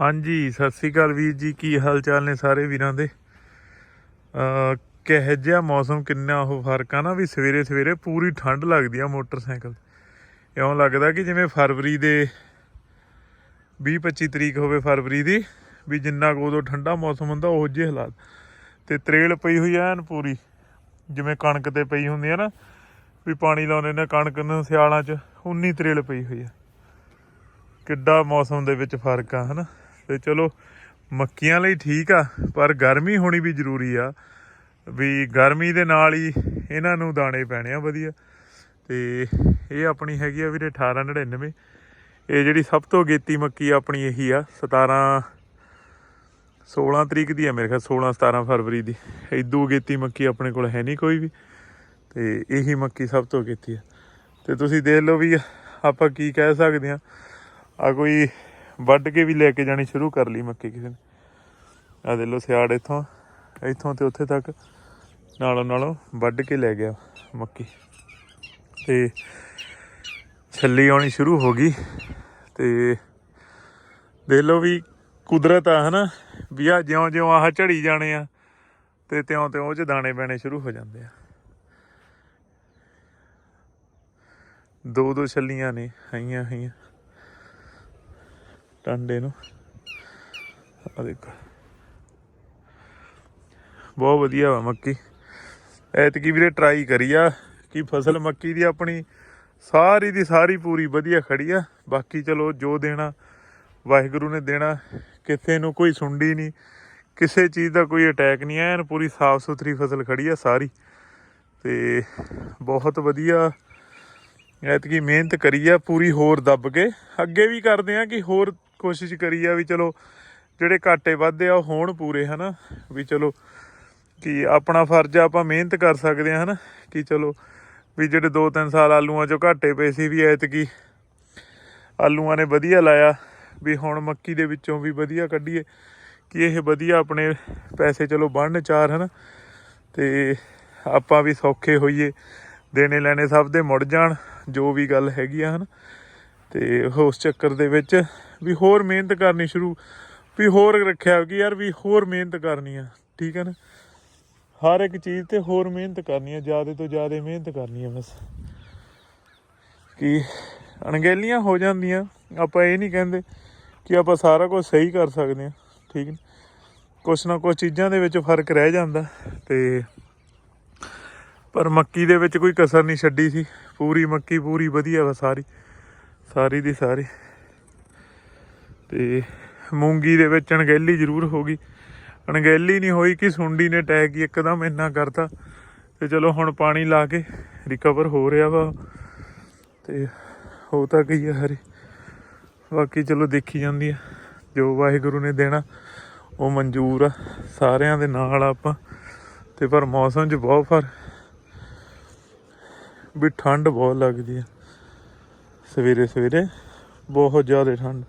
ਹਾਂਜੀ, ਸਤਿ ਸ੍ਰੀ ਅਕਾਲ ਵੀਰ ਜੀ, ਕੀ ਹਾਲ ਚਾਲ ਨੇ ਸਾਰੇ ਵੀਰਾਂ ਦੇ? ਅ, ਕਿਹੋ ਜਿਹਾ ਮੌਸਮ, ਕਿੰਨਾ ਉਹ ਫ਼ਰਕ ਆ ਨਾ ਵੀ ਸਵੇਰੇ ਸਵੇਰੇ ਪੂਰੀ ਠੰਡ ਲੱਗਦੀ ਆ ਮੋਟਰਸਾਈਕਲ ਇਉਂ ਲੱਗਦਾ ਕਿ ਜਿਵੇਂ ਫਰਵਰੀ ਦੇ 20 25 ਤਰੀਕ ਹੋਵੇ ਫਰਵਰੀ ਦੀ, ਵੀ ਜਿੰਨਾ ਕੁ ਉਦੋਂ ਠੰਡਾ ਮੌਸਮ ਹੁੰਦਾ, ਉਹ ਜਿਹੇ ਹਾਲਾਤ। ਤੇ ਤਰੇਲ ਪਈ ਹੋਈ ਐਨ ਪੂਰੀ, ਜਿਵੇਂ ਕਣਕ ਤੇ ਪਈ ਹੁੰਦੀ ਆ ਨਾ, ਵੀ ਪਾਣੀ ਲਾਉਂਦੇ ਨੇ ਕਣਕ ਨੂੰ ਸਿਆਲਾਂ 'ਚ, ਉਨੀ ਤਰੇਲ ਪਈ ਹੋਈ ਆ। ਕਿੱਡਾ ਮੌਸਮ ਦੇ ਵਿੱਚ ਫ਼ਰਕ ਆ, ਹਨਾ? ਤੇ ਚਲੋ, ਮੱਕੀਆਂ ਲਈ ਠੀਕ ਆ, ਪਰ ਗਰਮੀ ਹੋਣੀ ਵੀ ਜ਼ਰੂਰੀ ਆ, ਵੀ ਗਰਮੀ ਦੇ ਨਾਲ ਹੀ ਇਹਨਾਂ ਨੂੰ ਦਾਣੇ ਪੈਣੇ ਆ ਵਧੀਆ। ਤੇ ਇਹ ਆਪਣੀ ਹੈਗੀ ਆ ਵੀਰੇ 1899 ਇਹ ਜਿਹੜੀ ਸਭ ਤੋਂ ਗੇਤੀ ਮੱਕੀ ਆਪਣੀ ਇਹੀ ਆ 17 16 ਤਰੀਕ ਦੀ ਆ ਮੇਰੇ ਖਿਆਲ 16 17 ਫਰਵਰੀ ਦੀ। ਇਦੋਂ ਗੇਤੀ ਮੱਕੀ ਆਪਣੇ ਕੋਲ ਹੈ ਨਹੀਂ ਕੋਈ ਵੀ, ਤੇ ਇਹੀ ਮੱਕੀ ਸਭ ਤੋਂ ਗੇਤੀ ਆ। ਤੇ ਤੁਸੀਂ ਦੇਖ ਲਓ ਵੀ ਆਪਾਂ ਕੀ ਕਹਿ ਸਕਦੇ ਆ ਆ ਕੋਈ ਵੱਢ ਕੇ ਵੀ ਲੈ ਕੇ ਜਾਣੀ ਸ਼ੁਰੂ ਕਰ ਲਈ ਮੱਕੀ ਕਿਸੇ ਨੇ। ਆ ਦੇ ਲੋ ਸਿਆੜ ਇੱਥੋਂ ਇੱਥੋਂ ਤੇ ਉੱਥੇ ਤੱਕ ਨਾਲੋਂ ਨਾਲੋਂ ਵੱਢ ਕੇ ਲੈ ਗਿਆ ਮੱਕੀ। ਤੇ ਛੱਲੀ ਆਉਣੀ ਸ਼ੁਰੂ ਹੋ ਗਈ ਤੇ ਦੇਖ ਲਓ ਵੀ ਕੁਦਰਤ ਆ ਹਨਾ, ਵੀ ਆ ਜਿਉਂ ਜਿਉਂ ਆਹ ਝੜੀ ਜਾਣੇ ਆ ਤੇ ਤਿਉਂ ਤਿਉਂ ਉਹ ਚ ਦਾਣੇ ਪੈਣੇ ਸ਼ੁਰੂ ਹੋ ਜਾਂਦੇ ਆ। ਦੋ ਦੋ ਛੱਲੀਆਂ ਨੇ ਹਈਆਂ ਹਈਆਂ ਟਾਂਡੇ ਨੂੰ। ਆ ਦੇਖੋ। ਬਹੁਤ ਵਧੀਆ ਵਾ ਮੱਕੀ। ਐਤਕੀ ਵੀਰੇ ਟਰਾਈ ਕਰੀ ਆ ਕਿ ਫਸਲ ਮੱਕੀ ਦੀ ਆਪਣੀ ਸਾਰੀ ਦੀ ਸਾਰੀ ਪੂਰੀ ਵਧੀਆ ਖੜੀ ਆ। ਬਾਕੀ ਚਲੋ ਜੋ ਦੇਣਾ ਵਾਹਿਗੁਰੂ ਨੇ ਦੇਣਾ। ਕਿਸੇ ਨੂੰ ਕੋਈ ਸੁੰਡੀ ਨਹੀਂ, ਕਿਸੇ ਚੀਜ਼ ਦਾ ਕੋਈ ਅਟੈਕ ਨਹੀਂ, ਐਨ ਪੂਰੀ ਸਾਫ਼ ਸੁਥਰੀ ਫਸਲ ਖੜੀ ਆ ਸਾਰੀ। ਤੇ ਬਹੁਤ ਵਧੀਆ ਐਤਕੀ ਮਿਹਨਤ ਕਰੀ ਆ, ਪੂਰੀ ਹੋਰ ਦੱਬ ਕੇ। ਅੱਗੇ ਵੀ ਕਰਦੇ ਆ ਕਿ ਹੋਰ ਕੋਸ਼ਿਸ਼ ਕਰੀ ਆ ਵੀ ਚਲੋ ਜਿਹੜੇ ਘਾਟੇ ਵਾਧੇ ਆ ਉਹ ਹੋਣ ਪੂਰੇ, ਹਨਾ? ਵੀ ਚਲੋ ਕਿ ਆਪਣਾ ਫਰਜ਼ ਆ, ਆਪਾਂ ਮਿਹਨਤ ਕਰ ਸਕਦੇ ਆ, ਹਨਾ? ਕਿ ਚਲੋ ਵੀ ਜਿਹੜੇ 2-3 ਸਾਲ ਆਲੂਆਂ ਚੋਂ ਘਾਟੇ ਪਏ ਸੀ ਵੀ ਐਤਕੀ ਆਲੂਆਂ ਨੇ ਵਧੀਆ ਲਾਇਆ, ਵੀ ਹੁਣ ਮੱਕੀ ਦੇ ਵਿੱਚੋਂ ਵੀ ਵਧੀਆ ਕੱਢੀਏ, ਕਿ ਇਹ ਵਧੀਆ ਆਪਣੇ ਪੈਸੇ ਚਲੋ ਬਣਨ ਚਾਰ, ਹਨ? ਤੇ ਆਪਾਂ ਵੀ ਸੌਖੇ ਹੋਈਏ ਦੇਣੇ ਲੈਣੇ ਸਭ ਦੇ ਮੁੜ ਜਾਣ, ਜੋ ਵੀ ਗੱਲ ਹੈਗੀ ਆ, ਹਨ? ਤੇ ਉਸ ਚੱਕਰ ਦੇ ਵਿੱਚ ਵੀ ਹੋਰ ਮਿਹਨਤ ਕਰਨੀ ਸ਼ੁਰੂ, ਵੀ ਹੋਰ ਰੱਖਿਆ ਕਿ ਯਾਰ ਵੀ ਹੋਰ ਮਿਹਨਤ ਕਰਨੀ ਆ, ਠੀਕ ਹੈ ਨਾ? ਹਰ ਇੱਕ ਚੀਜ਼ ਤੇ ਹੋਰ ਮਿਹਨਤ ਕਰਨੀ ਆ, ਜ਼ਿਆਦਾ ਤੋਂ ਜ਼ਿਆਦਾ ਮਿਹਨਤ ਕਰਨੀ ਆ ਬਸ। ਕਿ ਅਣਗਹਿਲੀਆਂ ਹੋ ਜਾਂਦੀਆਂ, ਆਪਾਂ ਇਹ ਨਹੀਂ ਕਹਿੰਦੇ ਕਿ ਆਪਾਂ ਸਾਰਾ ਕੁਝ ਸਹੀ ਕਰ ਸਕਦੇ ਆ, ਠੀਕ ਨੇ? ਕੁਛ ਨਾ ਕੁਛ ਚੀਜ਼ਾਂ ਦੇ ਵਿੱਚ ਫ਼ਰਕ ਰਹਿ ਜਾਂਦਾ ਤੇ ਪਰ ਮੱਕੀ ਦੇ ਵਿੱਚ ਕੋਈ ਕਸਰ ਨਹੀਂ ਛੱਡੀ ਸੀ, ਪੂਰੀ ਮੱਕੀ ਪੂਰੀ ਵਧੀਆ ਵਾ ਸਾਰੀ। ਸਾਰੀ ਦੀ ਸਾਰੀ। ਤੇ ਮੂੰਗੀ ਦੇ ਵਿੱਚ ਅਣਗਹਿਲੀ ਜ਼ਰੂਰ ਹੋ ਗਈ। ਅਣਗਹਿਲੀ ਨਹੀਂ ਹੋਈ ਕਿ ਸੁੰਡੀ ਨੇ ਅਟੈਕ ਹੀ ਇੱਕਦਮ ਇੰਨਾ ਕਰਤਾ। ਤੇ ਚਲੋ ਹੁਣ ਪਾਣੀ ਲਾ ਕੇ ਰਿਕਵਰ ਹੋ ਰਿਹਾ ਵਾ। ਤੇ ਹੋ ਤਾਂ ਗਈ ਹੈ ਹਰੇ। ਬਾਕੀ ਚਲੋ ਦੇਖੀ ਜਾਂਦੀ ਆ। ਜੋ ਵਾਹਿਗੁਰੂ ਨੇ ਦੇਣਾ, ਉਹ ਮਨਜ਼ੂਰ ਆ। ਸਾਰਿਆਂ ਦੇ ਨਾਲ ਆਪਾਂ। ਤੇ ਪਰ ਮੌਸਮ 'ਚ ਬਹੁਤ ਫਰ ਵੀ ਠੰਡ ਬਹੁਤ ਲੱਗਦੀ ਆ। ਸਵੇਰੇ ਸਵੇਰੇ ਬਹੁਤ ਜ਼ਿਆਦਾ ਠੰਡ।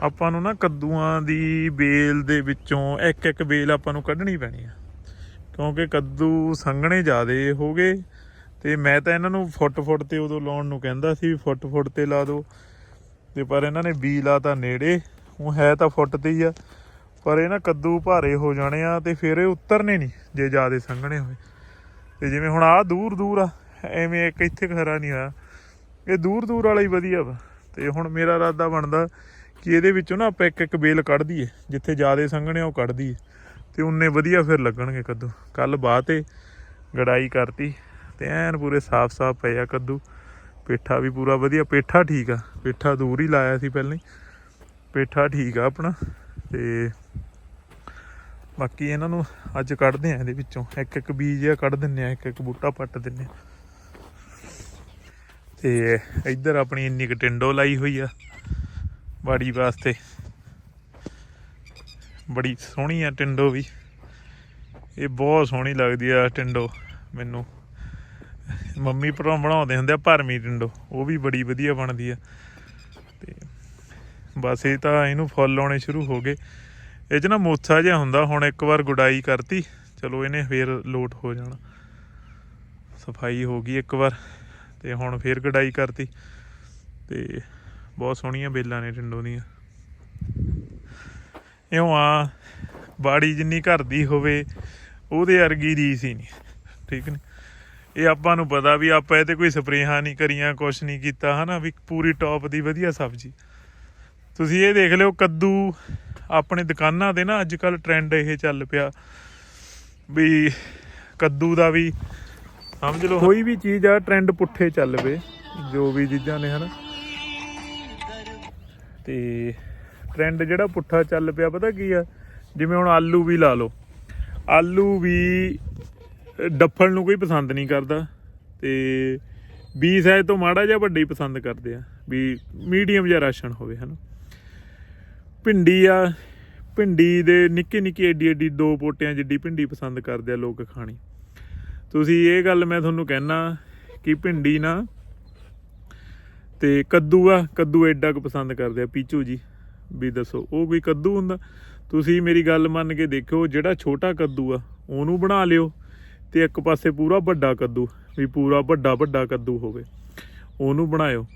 ਆਪਾਂ ਨੂੰ ਨਾ ਕੱਦੂਆਂ ਦੀ ਬੇਲ ਦੇ ਵਿੱਚੋਂ ਇੱਕ ਇੱਕ ਬੇਲ ਆਪਾਂ ਨੂੰ ਕੱਢਣੀ ਪੈਣੀ ਆ। ਕਿਉਂਕਿ ਕੱਦੂ ਸੰਘਣੇ ਜ਼ਿਆਦੇ ਹੋ ਗਏ ਤੇ ਮੈਂ ਤਾਂ ਇਹਨਾਂ ਨੂੰ ਫੁੱਟ ਫੁੱਟ ਤੇ ਉਦੋਂ ਲਾਉਣ ਨੂੰ ਕਹਿੰਦਾ ਸੀ ਫੁੱਟ ਫੁੱਟ ਤੇ ਲਾ ਦਿਓ। ਤੇ ਪਰ ਇਹਨਾਂ ਨੇ ਬੀ ਲਾ ਲਾਤਾ ਨੇੜੇ, ਉਹ ਹੈ ਤਾਂ ਫੁੱਟ ਤੇ ਹੀ ਆ। ਪਰ ਇਹ ਨਾ ਕੱਦੂ ਭਾਰੇ ਹੋ ਜਾਣੇ ਆ ਤੇ ਫਿਰ ਇਹ ਉਤਰਨੇ ਨਹੀਂ ਜੇ ਜ਼ਿਆਦੇ ਸੰਘਣੇ ਹੋਏ। ਤੇ ਜਿਵੇਂ ਹੁਣ ਆ ਦੂਰ ਦੂਰ ਆ, ਐਵੇਂ ਇੱਕ ਇੱਥੇ ਖਰਾ ਨਹੀਂ ਹੋਇਆ। ਇਹ ਦੂਰ ਦੂਰ ਵਾਲਾ ਹੀ ਵਧੀਆ ਵਾ। ਤੇ ਹੁਣ ਮੇਰਾ ਇਰਾਦਾ ਬਣਦਾ ਕਿ ਇਹਦੇ ਵਿੱਚੋਂ ਨਾ ਆਪਾਂ ਇੱਕ ਇੱਕ ਬੇਲ ਕੱਢ ਦਈਏ, ਜਿੱਥੇ ਜ਼ਿਆਦੇ ਸੰਘਣੇ ਆ ਉਹ ਕੱਢ ਦਈਏ। ਤੇ ਉਨੇ ਵਧੀਆ ਫਿਰ ਲੱਗਣਗੇ ਕੱਦੂ। ਕੱਲ ਬਾਅਦ ਗੜਾਈ ਕਰਤੀ। ਤੇ ਐਨ ਪੂਰੇ ਸਾਫ਼-ਸਾਫ਼ ਪਏ ਆ ਕੱਦੂ। ਪੇਠਾ ਵੀ ਪੂਰਾ ਵਧੀਆ, ਪੇਠਾ ਠੀਕ ਆ। ਪੇਠਾ ਦੂਰ ਹੀ ਲਾਇਆ ਸੀ ਪਹਿਲਾਂ ਹੀ। ਪੇਠਾ ਠੀਕ ਆ ਆਪਣਾ। ਤੇ ਬਾਕੀ ਇਹਨਾਂ ਨੂੰ ਅੱਜ ਕੱਢਦੇ ਆ ਇਹਦੇ ਵਿੱਚੋਂ। ਇੱਕ ਇੱਕ ਬੀਜ ਆ ਕੱਢ ਦਿੰਨੇ ਆ, ਇੱਕ ਇੱਕ ਬੂਟਾ ਪੱਟ ਦਿੰਨੇ ਆ। ਤੇ ਇੱਧਰ ਆਪਣੀ ਇੰਨੀ ਕੁ ਟਿੰਡੋ ਲਾਈ ਹੋਈ ਆ ਬਾੜੀ ਵਾਸਤੇ। ਬੜੀ ਸੋਹਣੀ ਆ ਟਿੰਡੋ ਵੀ। ਇਹ ਬਹੁਤ ਸੋਹਣੀ ਲੱਗਦੀ ਆ ਟਿੰਡੋ ਮੈਨੂੰ। ਮੰਮੀ ਭਰਾ ਬਣਾਉਂਦੇ ਹੁੰਦੇ ਆ ਭਰਮੀ ਟਿੰਡੋ, ਉਹ ਵੀ ਬੜੀ ਵਧੀਆ ਬਣਦੀ ਆ। ਤੇ ਬਸ ਇਹ ਤਾਂ ਇਹਨੂੰ ਫੁੱਲ ਆਉਣੇ ਸ਼ੁਰੂ ਹੋ ਗਏ। ਇਹ 'ਚ ਨਾ ਮੋਥਾ ਜਿਹਾ ਹੁੰਦਾ, ਹੁਣ ਇੱਕ ਵਾਰ ਗੁਡਾਈ ਕਰਤੀ, ਚਲੋ ਇਹਨੇ ਫੇਰ ਲੋਟ ਹੋ ਜਾਣਾ। ਸਫ਼ਾਈ ਹੋ ਗਈ ਇੱਕ ਵਾਰ, ਤੇ ਹੁਣ ਫੇਰ ਗੁਡਾਈ ਕਰਤੀ। ਤੇ ਬਹੁਤ ਸੋਹਣੀਆਂ ਬੇਲਾਂ ਨੇ ਟਿੰਡੋ ਦੀਆਂ। ਇਉਂ ਆ, ਬਾੜੀ ਜਿੰਨੀ ਘਰ ਦੀ ਹੋਵੇ, ਉਹਦੇ ਵਰਗੀ ਰੀਸ ਹੀ ਨਹੀਂ, ਠੀਕ ਨੇ? ਇਹ ਆਪਾਂ ਨੂੰ ਪਤਾ ਵੀ ਆਪਾਂ ਇਹ ਤੇ ਕੋਈ ਸਪਰੇਹਾਂ ਨਹੀਂ ਕਰੀਆਂ, ਕੁਛ ਨਹੀਂ ਕੀਤਾ, ਹਨਾ? ਵੀ ਪੂਰੀ ਟੌਪ ਦੀ ਵਧੀਆ ਸਬਜ਼ੀ। ਤੁਸੀਂ ਇਹ ਦੇਖ ਲਿਓ, ਕੱਦੂ ਆਪਣੇ ਦੁਕਾਨਾਂ ਤੇ ਨਾ ਅੱਜ ਕੱਲ ਟ੍ਰੈਂਡ ਇਹ ਚੱਲ ਪਿਆ ਵੀ ਕੱਦੂ ਦਾ ਵੀ, ਸਮਝ ਲਓ। ਕੋਈ ਵੀ ਚੀਜ਼ ਆ ਟ੍ਰੈਂਡ ਪੁੱਠੇ ਚੱਲ ਪਏ, ਜੋ ਵੀ ਚੀਜ਼ਾਂ ਨੇ ਹਨਾ। ਤੇ ਟ੍ਰੈਂਡ ਜਿਹੜਾ ਪੁੱਠਾ ਚੱਲ ਪਿਆ, ਪਤਾ ਕੀ ਆ? ਜਿਵੇਂ ਹੁਣ ਆਲੂ ਵੀ ਲਾ ਲਓ। ਆਲੂ ਵੀ ਡੱਫਣ ਨੂੰ ਕੋਈ ਪਸੰਦ ਨਹੀਂ ਕਰਦਾ। ਤੇ ਬੀ ਸਾਈਜ਼ ਤੋਂ ਮਾੜਾ ਜਿਹਾ, ਵੱਡੇ ਹੀ ਪਸੰਦ ਕਰਦੇ ਆ। ਵੀ ਮੀਡੀਅਮ ਜਿਹਾ ਰਾਸ਼ਨ ਹੋਵੇ, ਹਨਾ। ਭਿੰਡੀ ਆ, ਭਿੰਡੀ ਦੇ ਨਿੱਕੀ ਨਿੱਕੀ ਏਡੀ ਏਡੀ ਦੋ ਪੋਟਿਆਂ ਜਿੱਡੀ ਭਿੰਡੀ ਪਸੰਦ ਕਰਦੇ ਆ ਲੋਕ ਖਾਣੀ। ਤੁਸੀਂ ਇਹ ਗੱਲ ਮੈਂ ਤੁਹਾਨੂੰ ਕਹਿਣਾ ਕਿ ਭਿੰਡੀ ਨਾ ਤੇ ਕੱਦੂ ਆ, ਕੱਦੂ ਐਡਾ ਕੁ ਪਸੰਦ ਕਰਦੇ ਆ, ਪੀਚੂ ਜੀ, ਵੀ ਦੱਸੋ, ਉਹ ਕੋਈ ਕੱਦੂ ਹੁੰਦਾ? ਤੁਸੀਂ ਮੇਰੀ ਗੱਲ ਮੰਨ ਕੇ ਦੇਖਿਓ, ਜਿਹੜਾ ਛੋਟਾ ਕੱਦੂ ਆ, ਉਹਨੂੰ ਬਣਾ ਲਿਓ ਤੇ ਇੱਕ ਪਾਸੇ ਪੂਰਾ ਵੱਡਾ ਕੱਦੂ, ਵੀ ਪੂਰਾ ਵੱਡਾ ਵੱਡਾ ਕੱਦੂ ਹੋਵੇ, ਉਹਨੂੰ ਬਣਾਇਓ।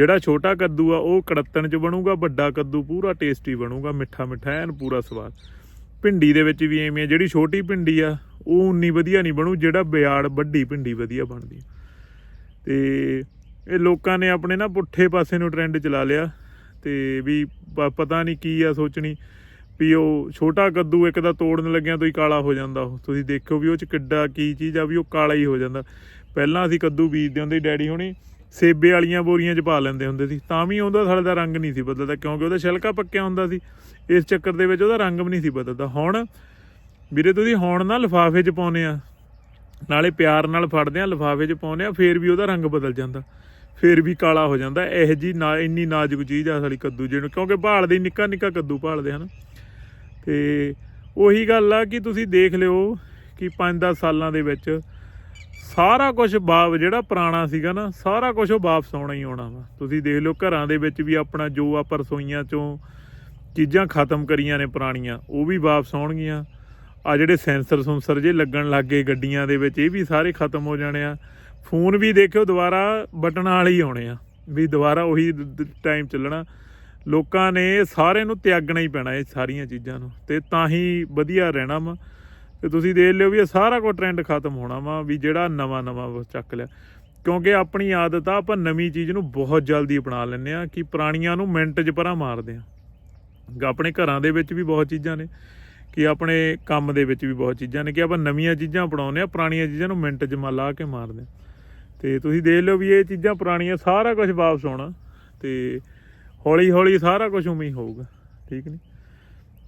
ਜਿਹੜਾ ਛੋਟਾ ਕੱਦੂ ਆ, ਉਹ ਕੜੱਤਣ ਚ ਬਣੂਗਾ, ਵੱਡਾ ਕੱਦੂ ਪੂਰਾ ਟੇਸਟੀ ਬਣੂਗਾ, ਮਿੱਠਾ ਮਿੱਠਾ, ਐਨ ਪੂਰਾ ਸਵਾਦ। ਭਿੰਡੀ ਦੇ ਵਿੱਚ ਵੀ ਐਵੇਂ ਆ, ਜਿਹੜੀ ਛੋਟੀ ਭਿੰਡੀ ਆ, ਉਹ ਉਨੀ ਵਧੀਆ ਨਹੀਂ ਬਣੂ, ਜਿਹੜਾ ਬਿਆੜ ਵੱਡੀ ਭਿੰਡੀ ਵਧੀਆ ਬਣਦੀ ਆ। ਤੇ ਇਹ ਲੋਕਾਂ ਨੇ ਆਪਣੇ ਨਾ ਪੁੱਠੇ ਪਾਸੇ ਨੂੰ ਟ੍ਰੈਂਡ ਚਲਾ ਲਿਆ, ਤੇ ਵੀ ਪਤਾ ਨਹੀਂ ਕੀ ਆ ਸੋਚਣੀ, ਵੀ ਉਹ ਛੋਟਾ ਕੱਦੂ ਇੱਕ ਦਾ ਤੋੜਨ ਲੱਗਿਆ ਤੋਂ ਹੀ ਕਾਲਾ ਹੋ ਜਾਂਦਾ ਉਹ। ਤੁਸੀਂ ਦੇਖਿਓ ਵੀ ਉਹ ਚ ਕਿੱਡਾ ਕੀ ਚੀਜ਼ ਆ, ਵੀ ਉਹ ਕਾਲਾ ਹੀ ਹੋ ਜਾਂਦਾ। ਪਹਿਲਾਂ ਅਸੀਂ ਕੱਦੂ ਬੀਜਦੇ ਹੁੰਦੇ ਡੈਡੀ ਹੁਣੀ ਸੇਬੇ ਵਾਲੀਆਂ ਬੋਰੀਆਂ 'ਚ ਪਾ ਲੈਂਦੇ ਹੁੰਦੇ ਸੀ। ਤਾਂ ਵੀ ਉਹਦਾ ਸਾਲੇ ਦਾ ਰੰਗ ਨਹੀਂ ਸੀ ਬਦਲਦਾ, ਕਿਉਂਕਿ ਉਹਦਾ ਛਿਲਕਾ ਪੱਕਿਆ ਹੁੰਦਾ ਸੀ। ਇਸ ਚੱਕਰ ਦੇ ਵਿੱਚ ਉਹਦਾ ਰੰਗ ਵੀ ਨਹੀਂ ਸੀ ਬਦਲਦਾ। ਹੁਣ ਵੀਰੇ, ਤੁਸੀਂ ਹੁਣ ਨਾ ਲਿਫਾਫੇ 'ਚ ਪਾਉਨੇ ਆ, ਨਾਲੇ ਪਿਆਰ ਨਾਲ ਫੜਦੇ ਆ, ਲਿਫਾਫੇ 'ਚ ਪਾਉਨੇ ਆ, ਫੇਰ ਵੀ ਉਹਦਾ ਰੰਗ ਬਦਲ ਜਾਂਦਾ। ਫੇਰ ਵੀ ਕਾਲਾ ਹੋ ਜਾਂਦਾ। ਇਹ ਜੀ ਨਾ, ਇੰਨੀ ਨਾਜ਼ੁਕ ਚੀਜ਼ ਆ ਸਾਡੀ ਕੱਦੂ ਜਿਹਨੂੰ, ਕਿਉਂਕਿ ਭਾਲਦੇ ਹੀ ਨਿੱਕਾ ਨਿੱਕਾ ਕੱਦੂ ਭਾਲਦੇ ਹਨ। ਤੇ ਉਹੀ ਗੱਲ ਆ ਕਿ ਤੁਸੀਂ ਦੇਖ ਲਿਓ ਕਿ 5-10 ਸਾਲਾਂ ਦੇ ਵਿੱਚ ਸਾਰਾ ਕੁਝ ਬਾਪ ਜਿਹੜਾ ਪੁਰਾਣਾ ਸੀਗਾ ਨਾ, ਸਾਰਾ ਕੁਝ ਉਹ ਵਾਪਸ ਆਉਣਾ ਹੀ ਆਉਣਾ ਵਾ। ਤੁਸੀਂ ਦੇਖ ਲਿਓ, ਘਰਾਂ ਦੇ ਵਿੱਚ ਵੀ ਆਪਣਾ ਜੋ ਆਪਾਂ ਰਸੋਈਆਂ ਚੋਂ ਚੀਜ਼ਾਂ ਖਤਮ ਕਰੀਆਂ ਨੇ ਪੁਰਾਣੀਆਂ, ਉਹ ਵੀ ਵਾਪਸ ਆਉਣਗੀਆਂ। ਆ ਜਿਹੜੇ ਸੈਂਸਰ ਸੁੰਸਰ ਜੇ ਲੱਗਣ ਲੱਗ ਗਏ ਗੱਡੀਆਂ ਦੇ ਵਿੱਚ, ਇਹ ਵੀ ਸਾਰੇ ਖਤਮ ਹੋ ਜਾਣੇ ਆ। ਫੋਨ ਵੀ ਦੇਖਿਓ, ਦੁਬਾਰਾ ਬਟਨਾਂ ਵਾਲੇ ਹੀ ਆਉਣੇ ਆ। ਵੀ ਦੁਬਾਰਾ ਉਹੀ ਟਾਈਮ ਚੱਲਣਾ। ਲੋਕਾਂ ਨੇ ਸਾਰੇ ਨੂੰ ਤਿਆਗਣਾ ਹੀ ਪੈਣਾ ਇਹ ਸਾਰੀਆਂ ਚੀਜ਼ਾਂ ਨੂੰ। ਤੇ ਤਾਂ ਹੀ ਵਧੀਆ ਰਹਿਣਾ ਵਾ। ਤੇ ਤੁਸੀਂ ਦੇਖ ਲਿਓ ਵੀ ਇਹ ਸਾਰਾ ਕੁਝ ਟ੍ਰੈਂਡ ਖਤਮ ਹੋਣਾ ਵਾ ਵੀ ਜਿਹੜਾ ਨਵਾਂ ਨਵਾਂ ਚੱਕ ਲਿਆ। ਕਿਉਂਕਿ ਆਪਣੀ ਆਦਤ ਆ, ਆਪਾਂ ਨਵੀਂ ਚੀਜ਼ ਨੂੰ ਬਹੁਤ ਜਲਦੀ ਅਪਣਾ ਲੈਂਦੇ ਆ ਕਿ ਪੁਰਾਣੀਆਂ ਨੂੰ ਮਿੰਟ 'ਚ ਪਰਾਂ ਮਾਰਦੇ ਆ ਆਪਣੇ ਘਰਾਂ ਦੇ ਵਿੱਚ ਵੀ ਬਹੁਤ ਚੀਜ਼ਾਂ ਨੇ, ਕਿ ਆਪਣੇ ਕੰਮ ਦੇ ਵਿੱਚ ਵੀ ਬਹੁਤ ਚੀਜ਼ਾਂ ਨੇ, ਕਿ ਆਪਾਂ ਨਵੀਆਂ ਚੀਜ਼ਾਂ ਅਪਣਾਉਂਦੇ ਆ ਪੁਰਾਣੀਆਂ ਚੀਜ਼ਾਂ ਨੂੰ ਮਿੰਟ 'ਚ ਮਾ ਲਾ ਕੇ ਮਾਰਦੇ ਆ ਤੇ ਤੁਸੀਂ ਦੇਖ ਲਿਓ ਵੀ ਇਹ ਚੀਜ਼ਾਂ ਪੁਰਾਣੀਆਂ ਸਾਰਾ ਕੁਝ ਵਾਪਸ ਆਉਣਾ ਤੇ ਹੌਲੀ ਹੌਲੀ ਸਾਰਾ ਕੁਝ ਉਵੇਂ ਹੀ ਹੋਊਗਾ। ਠੀਕ ਨਹੀਂ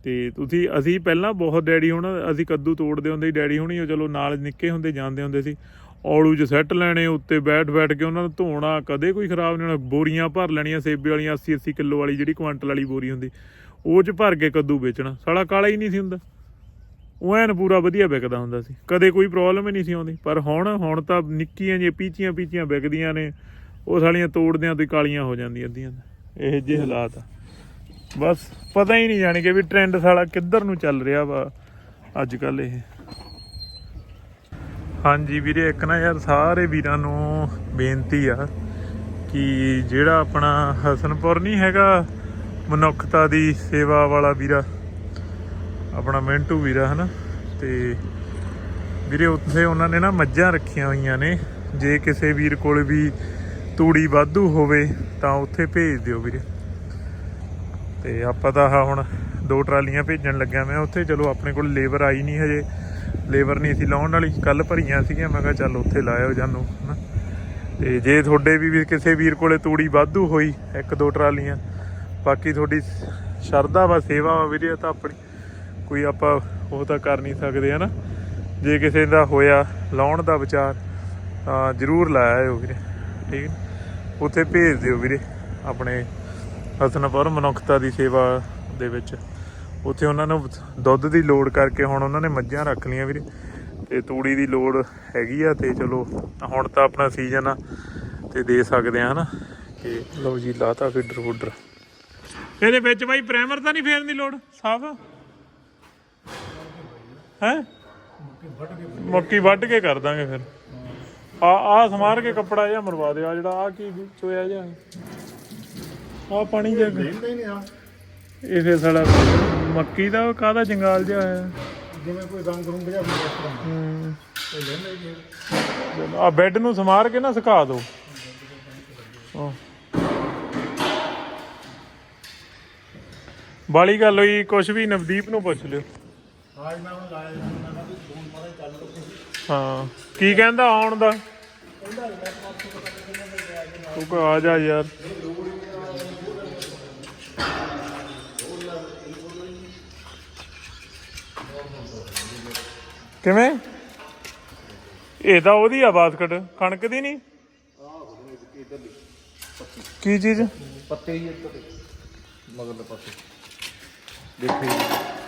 ਤੇ ਤੁਸੀਂ, ਅਸੀਂ ਪਹਿਲਾਂ ਬਹੁਤ ਡੈਡੀ ਹੁਣ, ਅਸੀਂ ਕੱਦੂ ਤੋੜਦੇ ਹੁੰਦੇ ਸੀ, ਡੈਡੀ ਹੁਣੀ ਉਹ ਚਲੋ ਨਾਲ ਨਿੱਕੇ ਹੁੰਦੇ, ਜਾਂਦੇ ਹੁੰਦੇ ਸੀ। ਔਲੂ 'ਚ ਸੈੱਟ ਲੈਣੇ, ਉੱਤੇ ਬੈਠ ਬੈਠ ਕੇ ਉਹਨਾਂ ਨੂੰ ਧੋਣਾ, ਕਦੇ ਕੋਈ ਖਰਾਬ ਨਹੀਂ ਹੋਣਾ, ਬੋਰੀਆਂ ਭਰ ਲੈਣੀਆਂ, ਸੇਬੇ ਵਾਲੀਆਂ 80 80 ਕਿਲੋ ਵਾਲੀ ਜਿਹੜੀ ਕੁਆਂਟਲ ਵਾਲੀ ਬੋਰੀ ਹੁੰਦੀ, ਉਹ 'ਚ ਭਰ ਕੇ ਕੱਦੂ ਵੇਚਣਾ। ਸਾਲਾ ਕਾਲਾ ਹੀ ਨਹੀਂ ਸੀ ਹੁੰਦਾ। ਉਹ ਐਨ ਪੂਰਾ ਵਧੀਆ ਵਿਕਦਾ ਹੁੰਦਾ ਸੀ। ਕਦੇ ਕੋਈ ਪ੍ਰੋਬਲਮ ਹੀ ਨਹੀਂ ਸੀ ਆਉਂਦੀ। ਪਰ ਹੁਣ ਹੁਣ ਤਾਂ ਨਿੱਕੀਆਂ ਜਿਹੀਆਂ ਪੀਚੀਆਂ ਪੀਚੀਆਂ ਵਿਕਦੀਆਂ ਨੇ, ਉਹ ਸਾਲੀਆਂ ਤੋੜਦਿਆਂ ਤੋਂ ਕਾਲੀਆਂ ਹੋ ਜਾਂਦੀਆਂ ਅੱਧੀਆਂ। ਇਹ ਜਿਹੇ ਹਾਲਾਤ ਆ। ਬਸ ਪਤਾ ਹੀ ਨਹੀਂ ਜਾਣੀ ਕਿ ਵੀ ਟ੍ਰੈਂਡ ਸਾਲਾ ਕਿੱਧਰ ਨੂੰ ਚੱਲ ਰਿਹਾ ਵਾ ਅੱਜ ਕੱਲ ਇਹ। ਹਾਂਜੀ ਵੀਰੇ, ਇੱਕ ਨਾ ਯਾਰ ਸਾਰੇ ਵੀਰਾਂ ਨੂੰ ਬੇਨਤੀ ਆ ਕਿ ਜਿਹੜਾ ਆਪਣਾ ਹਸਨਪੁਰ ਨਹੀਂ ਹੈਗਾ, ਮਨੁੱਖਤਾ ਦੀ ਸੇਵਾ ਵਾਲਾ ਵੀਰਾ, ਆਪਣਾ ਮਿੰਟੂ ਵੀਰਾ, ਹਨਾ? ਤੇ ਵੀਰੇ, ਉੱਥੇ ਉਹਨਾਂ ਨੇ ਨਾ ਮੱਝਾਂ ਰੱਖੀਆਂ ਹੋਈਆਂ ਨੇ। ਜੇ ਕਿਸੇ ਵੀਰ ਕੋਲ ਵੀ ਤੂੜੀ ਵਾਧੂ ਹੋਵੇ, ਤਾਂ ਉੱਥੇ ਭੇਜ ਦਿਓ ਵੀਰੇ। ਤੇ ਆਪਾਂ ਤਾਂ ਆਹ ਹੁਣ ਦੋ ਟਰਾਲੀਆਂ ਭੇਜਣ ਲੱਗਿਆ ਮੈਂ ਉੱਥੇ। ਚਲੋ ਆਪਣੇ ਕੋਲ ਲੇਬਰ ਆਈ ਨਹੀਂ ਹਜੇ। ਲੇਬਰ ਨਹੀਂ ਸੀ ਲਾਉਣ ਵਾਲੀ। ਕੱਲ ਭਰੀਆਂ ਸੀਗੀਆਂ। ਮੈਂ ਕਿਹਾ ਚੱਲ ਉੱਥੇ ਲਾਇਓ ਜਾਨੂੰ, ਹਨਾ। ਤੇ ਜੇ ਤੁਹਾਡੇ ਵੀ ਵੀ ਕਿਸੇ ਵੀਰ ਕੋਲੇ ਤੂੜੀ ਵਾਧੂ ਹੋਈ, ਇੱਕ ਦੋ ਟਰਾਲੀਆਂ। ਬਾਕੀ ਤੁਹਾਡੀ ਸ਼ਰਧਾ ਵਾ, ਸੇਵਾ ਵਾ ਵੀਰੇ ਤਾਂ ਆਪਣੀ। ਕੋਈ ਆਪਾਂ ਉਹ ਤਾਂ ਕਰ ਨਹੀਂ ਸਕਦੇ, ਹਨਾ। ਜੇ ਕਿਸੇ ਦਾ ਹੋਇਆ ਲਾਉਣ ਦਾ ਵਿਚਾਰ, ਤਾਂ ਜ਼ਰੂਰ ਲਾਇਓ ਵੀਰੇ। ਠੀਕ ਉੱਥੇ ਭੇਜ ਦਿਓ ਵੀਰੇ, ਆਪਣੇ ਹਸਨਪੁਰ ਮਨੁੱਖਤਾ ਦੀ ਸੇਵਾ ਦੇ ਵਿੱਚ। ਉੱਥੇ ਉਹਨਾਂ ਨੂੰ ਦੁੱਧ ਦੀ ਲੋੜ ਕਰਕੇ ਹੁਣ ਉਹਨਾਂ ਨੇ ਮੱਝਾਂ ਰੱਖ ਲਈਆਂ ਵੀਰੇ। ਤੇ ਤੂੜੀ ਦੀ ਲੋੜ ਹੈਗੀ ਆ ਤੇ ਚਲੋ, ਹੁਣ ਤਾਂ ਆਪਣਾ ਸੀਜ਼ਨ ਆ ਤੇ ਦੇ ਸਕਦੇ ਆ ਹਨਾ। ਕਿ ਲਓ ਜੀ, ਲਾਤਾ ਫੀਡਰ ਫੂਡਰ ਇਹਦੇ ਵਿੱਚ ਬਾਈ ਪ੍ਰਾਈਮਰ ਤਾਂ ਨਹੀਂ ਫੇਰਨ ਦੀ ਲੋੜ? ਸਾਫ਼? ਹੈ? ਮੱਕੀ ਵੱਢ ਕੇ ਕਰ ਦਾਂਗੇ ਫਿਰ। ਆ ਆ ਸਮਾਰ ਕੇ ਕੱਪੜਾ ਜਿਹਾ ਮਰਵਾ ਦਿਓ, ਆ ਜਿਹੜਾ, ਆ ਕੀ ਚੋਇਆ ਜਿਹਾ? ਆ ਪਾਣੀ ਹੀ ਨਹੀਂ ਆ ਇਹ ਫੇਰ ਸਾਡਾ ਮੱਕੀ ਦਾ ਕਾਹਦਾ ਜੰਗਾਲ ਜਿਹਾ ਹੋਇਆ? ਜਿਵੇਂ ਕੋਈ ਰੰਗ ਰੁੰਗ ਜਿਹਾ ਹੁੰਦਾ ਇਸ ਤਰ੍ਹਾਂ। ਹੂੰ। ਇਹ ਲੈਂਦਾ ਹੀ ਨਹੀਂ ਆ ਬੈੱਡ ਨੂੰ ਸਮਾਰ ਕੇ ਨਾ ਸੁਕਾ ਦਿਓ ਹਾਂ। ਬਾਲੀ ਗੱਲ ਹੋਈ ਕੁਛ ਵੀ ਨਵਦੀਪ ਨੂੰ ਪੁੱਛ ਲਿਓ। ਮੈਂ ਲਾਇਆ ਮੈਂ ਫੋਨ ਚੱਲ ਹਾਂ। ਕੀ ਕਹਿੰਦਾ ਆਉਣ ਦਾ? ਤੂੰ ਕਹ ਆ ਜਾ ਯਾਰ। ਕਿਵੇਂ? ਇਹ ਤਾਂ ਉਹਦੀ ਆ ਬਾਸਕਟ ਕਣਕ ਦੀ ਨਹੀਂ? ਕੀ ਚੀਜ਼? ਪੱਤੇ ਹੀ ਇੱਧਰ। ਮਗਰਲੇ ਪਾਸੇ। ਦੇਖੇ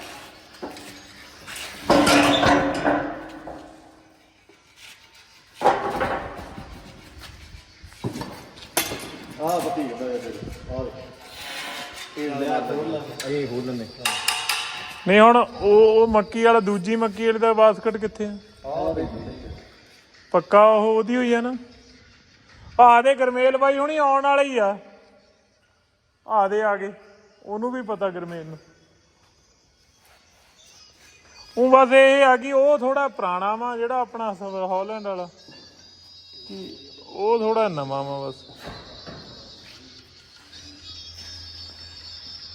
ਨਹੀਂ, ਹੁਣ ਉਹ ਉਹ ਮੱਕੀ ਵਾਲਾ, ਦੂਜੀ ਮੱਕੀ ਵਾਲੇ ਦਾ ਬਾਸਕਟ ਕਿੱਥੇ ਆ? ਪੱਕਾ ਉਹ ਉਹਦੀ ਹੋਈ ਆ ਨਾ? ਆ ਦੇ ਗਰਮੇਲ ਬਾਈ ਹੁਣੀ ਆਉਣ ਵਾਲੇ ਹੀ ਆ। ਆ ਦੇ ਆ ਗਏ। ਉਹਨੂੰ ਵੀ ਪਤਾ ਗਰਮੇਲ ਨੂੰ। ਉਹ ਬਸ ਇਹ ਆ ਕਿ ਉਹ ਥੋੜਾ ਪੁਰਾਣਾ ਵਾ, ਜਿਹੜਾ ਆਪਣਾ ਸ- ਹਾਲੈਂਡ ਵਾਲਾ। ਕਿ ਉਹ ਥੋੜਾ ਨਵਾਂ ਵਾ ਬਸ।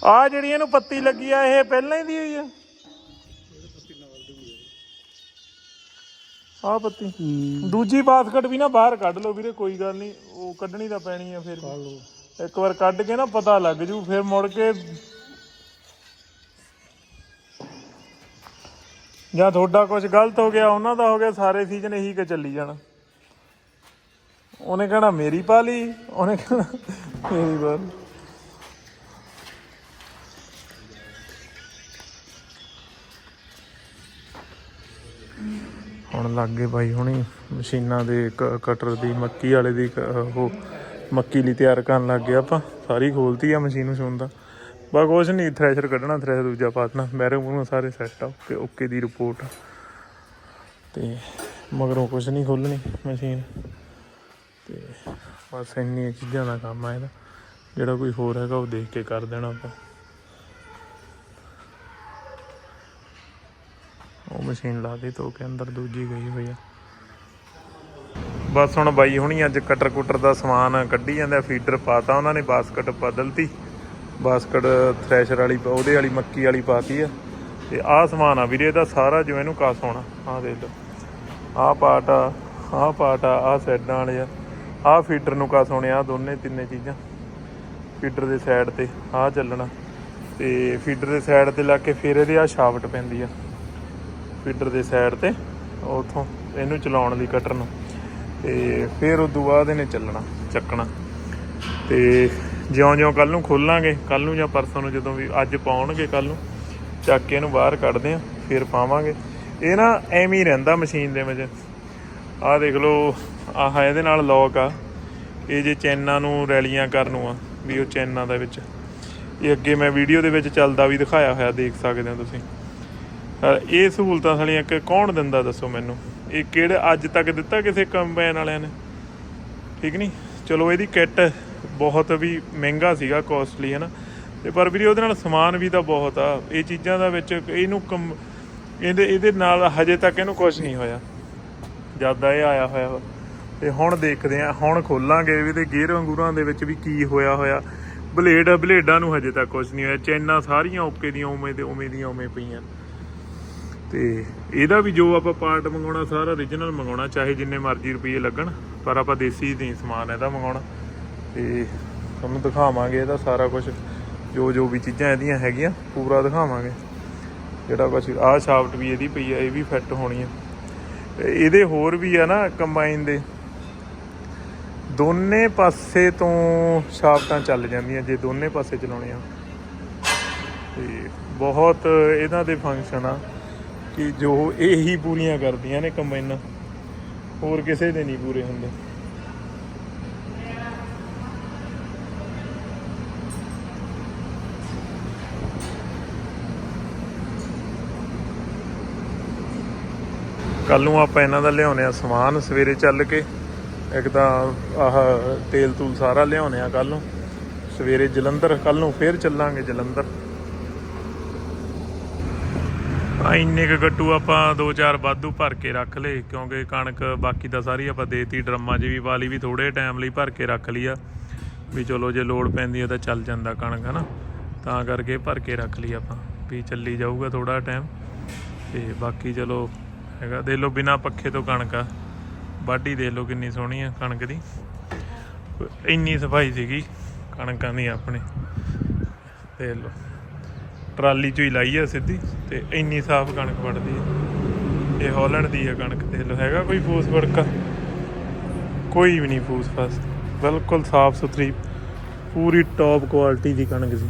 ਆ ਜਿਹੜੀ ਇਹਨੂੰ ਪੱਤੀ ਲੱਗੀ ਆ ਇਹ ਪਹਿਲਾਂ ਹੀ ਦੀ ਹੋਈ ਆ। ਆ ਪੱਤੀ। ਦੂਜੀ ਬਾਸਕਟ ਵੀ ਨਾ ਬਾਹਰ ਕੱਢ ਲਓ ਵੀਰੇ ਕੋਈ ਗੱਲ ਨਹੀਂ। ਉਹ ਕੱਢਣੀ ਤਾਂ ਪੈਣੀ ਆ ਫਿਰ। ਇੱਕ ਵਾਰ ਕੱਢ ਕੇ ਨਾ ਪਤਾ ਲੱਗ ਜੂ ਫਿਰ ਮੁੜ ਕੇ ਜਾਂ ਤੁਹਾਡਾ ਕੁਝ ਗਲਤ ਹੋ ਗਿਆ ਉਹਨਾਂ ਦਾ ਹੋ ਗਿਆ ਸਾਰੇ ਸੀਜ਼ਨ ਇਹੀ ਕਿ ਚੱਲੀ ਜਾਣਾ। ਉਹਨੇ ਕਹਿਣਾ ਮੇਰੀ ਪਾ ਲਈ। ਉਹਨੇ ਕਹਿਣਾ ਮੇਰੀ ਪਾ ਹੁਣ ਲੱਗ ਗਏ ਬਾਈ ਹੁਣੀ ਮਸ਼ੀਨਾਂ ਦੇ ਕ- ਕਟਰ ਦੀ, ਮੱਕੀ ਵਾਲੇ ਦੀ ਉਹ ਮੱਕੀ ਲਈ ਤਿਆਰ ਕਰਨ ਲੱਗ ਗਏ ਆਪਾਂ। ਸਾਰੀ ਖੋਲਤੀ ਆ ਮਸ਼ੀਨ ਮਸ਼ੂਨ ਦਾ ਬਾ ਕੁਛ ਨਹੀਂ ਥ੍ਰੈਸ਼ਰ ਕੱਢਣਾ ਥ੍ਰੈਸ਼ਰ ਦੂਜਾ ਪਾਤਣਾ। ਮੇਰੇ ਮੂੰਹ ਸਾਰੇ ਸੈੱਟ ਆ, ਓਕੇ ਓਕੇ ਦੀ ਰਿਪੋਰਟ ਤੇ ਮਗਰੋਂ ਕੁਛ ਨਹੀਂ ਖੋਲਣੀ ਮਸ਼ੀਨ। ਤੇ ਬਸ ਇੰਨੀਆਂ ਚੀਜ਼ਾਂ ਦਾ ਕੰਮ ਆ ਇਹਦਾ। ਜਿਹੜਾ ਕੋਈ ਹੋਰ ਹੈਗਾ ਉਹ ਦੇਖ ਕੇ ਕਰ ਦੇਣਾ ਆਪਾਂ। ਉਹ ਮਸ਼ੀਨ ਲਾਤੀ ਧੋ ਕੇ ਅੰਦਰ ਦੂਜੀ ਗਈ ਹੋਈ ਆ। ਬਸ ਹੁਣ ਬਾਈ ਹੁਣੀ ਅੱਜ ਕਟਰ ਕੁਟਰ ਦਾ ਸਮਾਨ ਕੱਢੀ ਜਾਂਦੇ, ਫੀਡਰ ਪਾਤਾ ਉਹਨਾਂ ਨੇ, ਬਾਸਕਟ ਬਦਲਤੀ। ਬਾਸਕਟ ਥ੍ਰੈਸ਼ਰ ਵਾਲੀ, ਉਹਦੇ ਵਾਲੀ ਮੱਕੀ ਵਾਲੀ ਪਾਤੀ ਆ। ਤੇ ਆਹ ਸਮਾਨ ਆ ਵੀਰੇ, ਇਹਦਾ ਸਾਰਾ ਜਿਵੇਂ ਇਹਨੂੰ ਕਾਸ ਹੋਣਾ। ਆਹ ਦੇਖ ਲਓ। ਆਹ ਪਾਰਟ ਆ, ਆਹ ਪਾਰਟ ਆ, ਆਹ ਸਾਈਡਾਂ ਵਾਲੇ ਆ। ਆਹ ਫੀਡਰ ਨੂੰ ਕਾਸ ਹੋਣੇ ਆ ਦੋਨੇ ਤਿੰਨੇ ਚੀਜ਼ਾਂ। ਫੀਡਰ ਦੇ ਸਾਈਡ ਤੇ ਆਹ ਚੱਲਣਾ। ਤੇ ਫੀਡਰ ਦੇ ਸਾਈਡ ਤੇ ਲਾ ਕੇ ਫਿਰ ਇਹਦੇ ਆ ਸ਼ਾਫਟ ਪੈਂਦੀ ਆ। ਫੀਡਰ ਦੇ ਸਾਈਡ ਤੇ, ਉਥੋਂ ਇਹਨੂੰ ਚਲਾਉਣ ਲਈ ਕਟਰ ਨੂੰ। ਤੇ ਫਿਰ ਉਦੋਂ ਬਾਅਦ ਇਹਨੇ ਚੱਲਣਾ, ਚੱਕਣਾ। ਤੇ ਜਿਉਂ-ਜਿਉਂ ਕੱਲ ਨੂੰ ਖੋਲਾਂਗੇ ਕੱਲ ਨੂੰ ਜਾਂ ਪਰਸੋਂ ਨੂੰ ਜਦੋਂ ਵੀ ਅੱਜ ਪਾਉਣਗੇ ਕੱਲ ਨੂੰ, ਚੱਕ ਕੇ ਇਹਨੂੰ ਬਾਹਰ ਕੱਢਦੇ ਆ ਫਿਰ ਪਾਵਾਂਗੇ। ਇਹ ਨਾ ਐਵੇਂ ਹੀ ਰਹਿੰਦਾ ਮਸ਼ੀਨ ਦੇ ਵਿੱਚ। ਆਹ ਦੇਖ ਲਓ, ਆਹ ਇਹਦੇ ਨਾਲ ਲੌਕ ਆ। ਇਹ ਜੇ ਚੈਨਾਂ ਨੂੰ ਰੈਲੀਆਂ ਕਰਨ ਨੂੰ ਆ, ਵੀ ਉਹ ਚੈਨਾਂ ਦੇ ਵਿੱਚ। ਇਹ ਅੱਗੇ ਮੈਂ ਵੀਡੀਓ ਦੇ ਵਿੱਚ ਚੱਲਦਾ ਵੀ ਦਿਖਾਇਆ ਹੋਇਆ, ਦੇਖ ਸਕਦੇ ਹੋ ਤੁਸੀਂ। ਇਹ ਸਹੂਲਤਾਂ ਸਾਲੀਆਂ ਕਿ ਕੌਣ ਦਿੰਦਾ ਦੱਸੋ ਮੈਨੂੰ? ਇਹ ਕਿਹੜੇ ਅੱਜ ਤੱਕ ਦਿੱਤਾ ਕਿਸੇ ਕੰਪੈਨ ਵਾਲਿਆਂ ਨੇ? ਠੀਕ ਨਹੀਂ ਚਲੋ ਇਹਦੀ ਕਿੱਟ ਬਹੁਤ ਵੀ ਮਹਿੰਗਾ ਸੀਗਾ ਕੋਸਟਲੀ ਹੈ ਨਾ ਤੇ ਪਰ ਵੀਰੇ ਉਹਦੇ ਨਾਲ ਸਮਾਨ ਵੀ ਤਾਂ ਬਹੁਤ ਆ। ਇਹ ਚੀਜ਼ਾਂ ਦਾ ਵਿੱਚ ਇਹਨੂੰ ਕੰਮ- ਇਹਦੇ ਇਹਦੇ ਨਾਲ ਹਜੇ ਤੱਕ ਇਹਨੂੰ ਕੁਝ ਨਹੀਂ ਹੋਇਆ। ਜਦ ਦਾ ਇਹ ਆਇਆ ਹੋਇਆ ਵਾ। ਤੇ ਹੁਣ ਦੇਖਦੇ ਆ, ਹੁਣ ਖੋਲਾਂਗੇ ਵੀ ਤੇ ਗੇਅਰ ਅੰਗੂਰਾਂ ਦੇ ਵਿੱਚ ਵੀ ਕੀ ਹੋਇਆ ਹੋਇਆ। ਬਲੇਡ, ਬਲੇਡਾਂ ਨੂੰ ਹਜੇ ਤੱਕ ਕੁਝ ਨਹੀਂ ਹੋਇਆ। ਚੈਨਾਂ ਸਾਰੀਆਂ ਓਕੇ ਦੀਆਂ ਉਵੇਂ ਦੇ ਉਵੇਂ ਦੀਆਂ ਉਵੇਂ ਪਈਆਂ। ਤੇ ਇਹਦਾ ਵੀ ਜੋ ਆਪਾਂ ਪਾਰਟ ਮੰਗਾਉਣਾ, ਸਾਰਾ origignal ਮੰਗਾਉਣਾ, ਚਾਹੇ ਜਿੰਨੇ ਮਰਜ਼ੀ ਰੁਪਏ ਲੱਗਣ, ਪਰ ਆਪਾਂ ਦੇਸੀ ਨਹੀਂ ਸਮਾਨ ਇਹਦਾ ਮੰਗਾਉਣਾ। ਤੇ ਤੁਹਾਨੂੰ ਦਿਖਾਵਾਂਗੇ ਇਹਦਾ ਸਾਰਾ ਕੁਝ ਜੋ ਜੋ ਵੀ ਚੀਜ਼ਾਂ ਇਹਦੀਆਂ ਹੈਗੀਆਂ, ਪੂਰਾ ਦਿਖਾਵਾਂਗੇ। ਜਿਹੜਾ ਕੁਝ ਆਹ ਸ਼ਾਫਟ ਵੀ ਇਹਦੀ ਪਈ ਆ, ਇਹ ਵੀ ਫਿੱਟ ਹੋਣੀ ਆ। ਇਹਦੇ ਹੋਰ ਵੀ ਆ ਨਾ ਕੰਬਾਈਨ ਦੇ। ਦੋਨੇ ਪਾਸੇ ਤੋਂ ਸ਼ਾਫਟਾਂ ਚੱਲ ਜਾਂਦੀਆਂ, ਜੇ ਦੋਨੇ ਪਾਸੇ ਚਲਾਉਣੇ ਆ ਤੇ ਬਹੁਤ ਇਹਨਾਂ ਦੇ ਫੰਕਸ਼ਨ ਆ। ਕਿ ਜੋ ਹੀ ਪੂਰੀਆਂ ਕਰਦੀਆਂ ਨੇ ਕੰਬਾਈਨਾਂ ਹੋਰ ਕਿਸੇ ਦੇ ਨਹੀਂ ਪੂਰੇ ਹੁੰਦੇ। ਕੱਲ ਨੂੰ ਆਪਾਂ ਇਹਨਾਂ ਦਾ ਲਿਆਉਣੇ ਆ ਸਮਾਨ, ਸਵੇਰੇ ਚੱਲ ਕੇ। ਇੱਕ ਤਾਂ ਆਹ ਤੇਲ ਤੂਲ ਸਾਰਾ ਲਿਆਉਣੇ ਆ ਕੱਲ ਨੂੰ। ਸਵੇਰੇ ਜਲੰਧਰ ਕੱਲ ਨੂੰ ਫੇਰ ਚੱਲਾਂਗੇ ਜਲੰਧਰ ਆ ਇੰਨੇ ਕ ਗੱਟੂ ਆਪਾਂ ਦੋ ਚਾਰ ਵਾਧੂ ਭਰ ਕੇ ਰੱਖ ਲਏ, ਕਿਉਂਕਿ ਕਣਕ ਬਾਕੀ ਤਾਂ ਸਾਰੀ ਆਪਾਂ ਦੇਤੀ, ਡਰਮਾਂ 'ਚ ਵੀ ਪਾ ਲਈ ਵੀ ਥੋੜੇ ਟਾਈਮ ਲਈ ਭਰ ਕੇ ਰੱਖ ਲਈ ਆ। ਵੀ ਚਲੋ ਜੇ ਲੋੜ ਪੈਂਦੀ ਆ ਤਾਂ ਚੱਲ ਜਾਂਦਾ ਕਣਕ, ਹਨਾ? ਤਾਂ ਕਰਕੇ ਭਰ ਕੇ ਰੱਖ ਲਈ ਆਪਾਂ, ਵੀ ਚੱਲੀ ਜਾਊਗਾ ਥੋੜਾ ਟਾਈਮ ਤੇ ਬਾਕੀ ਚਲੋ ਹੈਗਾ ਦੇਖ ਲਓ ਬਿਨਾ ਪੱਖੇ ਤੋਂ ਕਣਕ ਆ। ਵਾਢੀ ਦੇਖ ਲਓ ਕਿੰਨੀ ਸੋਹਣੀ ਆ ਕਣਕ ਦੀ। ਇੰਨੀ ਸਫ਼ਾਈ ਸੀਗੀ ਕਣਕਾਂ ਦੀ ਆਪਣੇ। ਦੇਖ ਲਓ। ਟਰਾਲੀ ਚੋਂ ਹੀ ਲਾਈ ਆ ਸਿੱਧੀ ਤੇ ਇੰਨੀ ਸਾਫ਼ ਕਣਕ ਵੜਦੀ ਹੈ ਇਹ ਹਾਲੈਂਡ ਦੀ ਆ ਕਣਕ ਦੇਖ ਲਓ ਹੈਗਾ ਕੋਈ ਫੂਸ ਫੜਕਾ ਕੋਈ ਵੀ ਨਹੀਂ ਫੂਸ ਫਸ ਬਿਲਕੁਲ ਸਾਫ਼ ਸੁਥਰੀ, ਪੂਰੀ ਟੌਪ ਕੁਆਲਿਟੀ ਦੀ ਕਣਕ ਸੀ।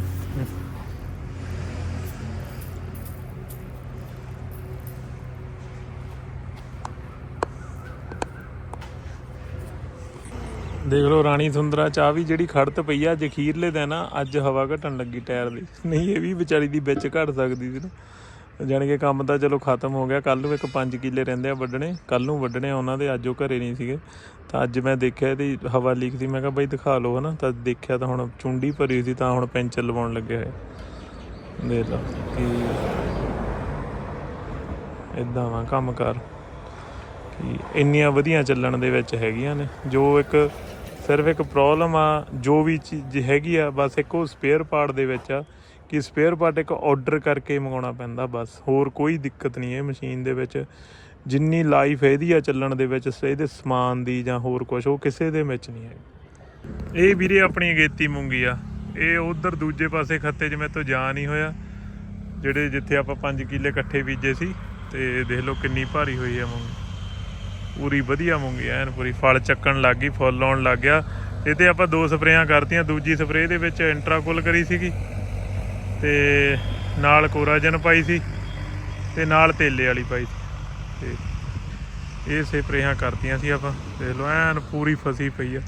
ਦੇਖ ਲਓ ਰਾਣੀ ਸੁੰਦਰਾ, ਚਾਹ ਵੀ ਜਿਹੜੀ ਖੜਤ ਪਈ ਆ ਜਖੀਰਲੇ ਦਾ ਨਾ ਅੱਜ ਹਵਾ ਘਟਣ ਲੱਗੀ ਟਾਇਰ ਦੀ। ਨਹੀਂ, ਇਹ ਵੀ ਵਿਚਾਰੀ ਦੀ ਵਿੱਚ ਘਟ ਸਕਦੀ ਸੀ ਨਾ। ਜਾਣੀ ਕਿ ਕੰਮ ਤਾਂ ਚਲੋ ਖਤਮ ਹੋ ਗਿਆ। ਕੱਲ ਨੂੰ ਇੱਕ 5 ਕਿੱਲੇ ਰਹਿੰਦੇ ਆ ਵੱਢਣੇ। ਕੱਲ ਨੂੰ ਵੱਢਣੇ ਉਹਨਾਂ ਦੇ, ਅੱਜ ਉਹ ਘਰੇ ਨਹੀਂ ਸੀਗੇ। ਤਾਂ ਅੱਜ ਮੈਂ ਦੇਖਿਆ ਇਹਦੀ ਹਵਾ ਲੀਕ ਸੀ। ਮੈਂ ਕਿਹਾ ਬਾਈ ਦਿਖਾ ਲਓ ਹਨਾ। ਤਾਂ ਦੇਖਿਆ ਤਾਂ ਹੁਣ ਚੁੰਡੀ ਭਰੀ ਸੀ, ਤਾਂ ਹੁਣ ਪੈਂਚਰ ਲਵਾਉਣ ਲੱਗੇ ਹੋਏ। ਦੇਖ ਲਓ ਕਿ ਇਦਾਂ ਵਾ ਕੰਮ ਕਰ ਇੰਨੀਆਂ ਵਧੀਆ ਚੱਲਣ ਦੇ ਵਿੱਚ ਹੈਗੀਆਂ ਨੇ। ਜੋ ਇੱਕ ਸਿਰਫ ਇੱਕ ਪ੍ਰੋਬਲਮ ਆ, ਜੋ ਵੀ ਚੀਜ਼ ਹੈਗੀ ਆ, ਬਸ ਇੱਕ ਉਹ ਸਪੇਅਰ ਪਾਰਟ ਦੇ ਵਿੱਚ ਆ, ਕਿ ਸਪੇਅਰ ਪਾਰਟ ਇੱਕ ਆਰਡਰ ਕਰਕੇ ਮੰਗਾਉਣਾ ਪੈਂਦਾ, ਬਸ। ਹੋਰ ਕੋਈ ਦਿੱਕਤ ਨਹੀਂ ਹੈ ਮਸ਼ੀਨ ਦੇ ਵਿੱਚ। ਜਿੰਨੀ ਲਾਈਫ ਇਹਦੀ ਆ ਚੱਲਣ ਦੇ ਵਿੱਚ, ਸ- ਇਹਦੇ ਸਮਾਨ ਦੀ ਜਾਂ ਹੋਰ ਕੁਝ ਉਹ ਕਿਸੇ ਦੇ ਵਿੱਚ ਨਹੀਂ ਹੈ ਇਹ ਵੀਰੇ ਆਪਣੀ ਅਗੇਤੀ ਮੂੰਗੀ ਆ। ਇਹ ਉਧਰ ਦੂਜੇ ਪਾਸੇ ਖੱਤੇ 'ਚ ਮੇਰੇ ਤੋਂ ਜਾ ਨਹੀਂ ਹੋਇਆ। ਜਿਹੜੇ ਜਿੱਥੇ ਆਪਾਂ 5 ਕਿੱਲੇ ਇਕੱਠੇ ਬੀਜੇ ਸੀ, ਤੇ ਦੇਖ ਲਓ ਕਿੰਨੀ ਭਾਰੀ ਹੋਈ ਆ ਮੂੰਗੀ। ਪੂਰੀ ਵਧੀਆ ਮੂੰਗੀ, ਐਨ ਪੂਰੀ ਫਲ ਚੱਕਣ ਲੱਗ ਗਈ, ਫੁੱਲ ਆਉਣ ਲੱਗ ਗਿਆ। ਇਹ ਤੇ ਆਪਾਂ ਦੋ ਸਪਰੇਆਂ ਕਰਤੀਆਂ, ਦੂਜੀ ਸਪਰੇਅ ਦੇ ਵਿੱਚ ਇੰਟਰਾਕੁਲ ਕਰੀ ਸੀਗੀ। ਤੇ ਨਾਲ ਕੋਰਾਜਨ ਪਾਈ ਸੀ, ਤੇ ਨਾਲ ਤੇਲੇ ਵਾਲੀ ਪਾਈ ਸੀ। ਤੇ ਇਹ ਸਪਰੇਆਂ ਕਰਤੀਆਂ ਸੀ ਆਪਾਂ, ਦੇਖ ਲਓ, ਐਨ ਪੂਰੀ ਫਸੀ ਪਈ ਆ।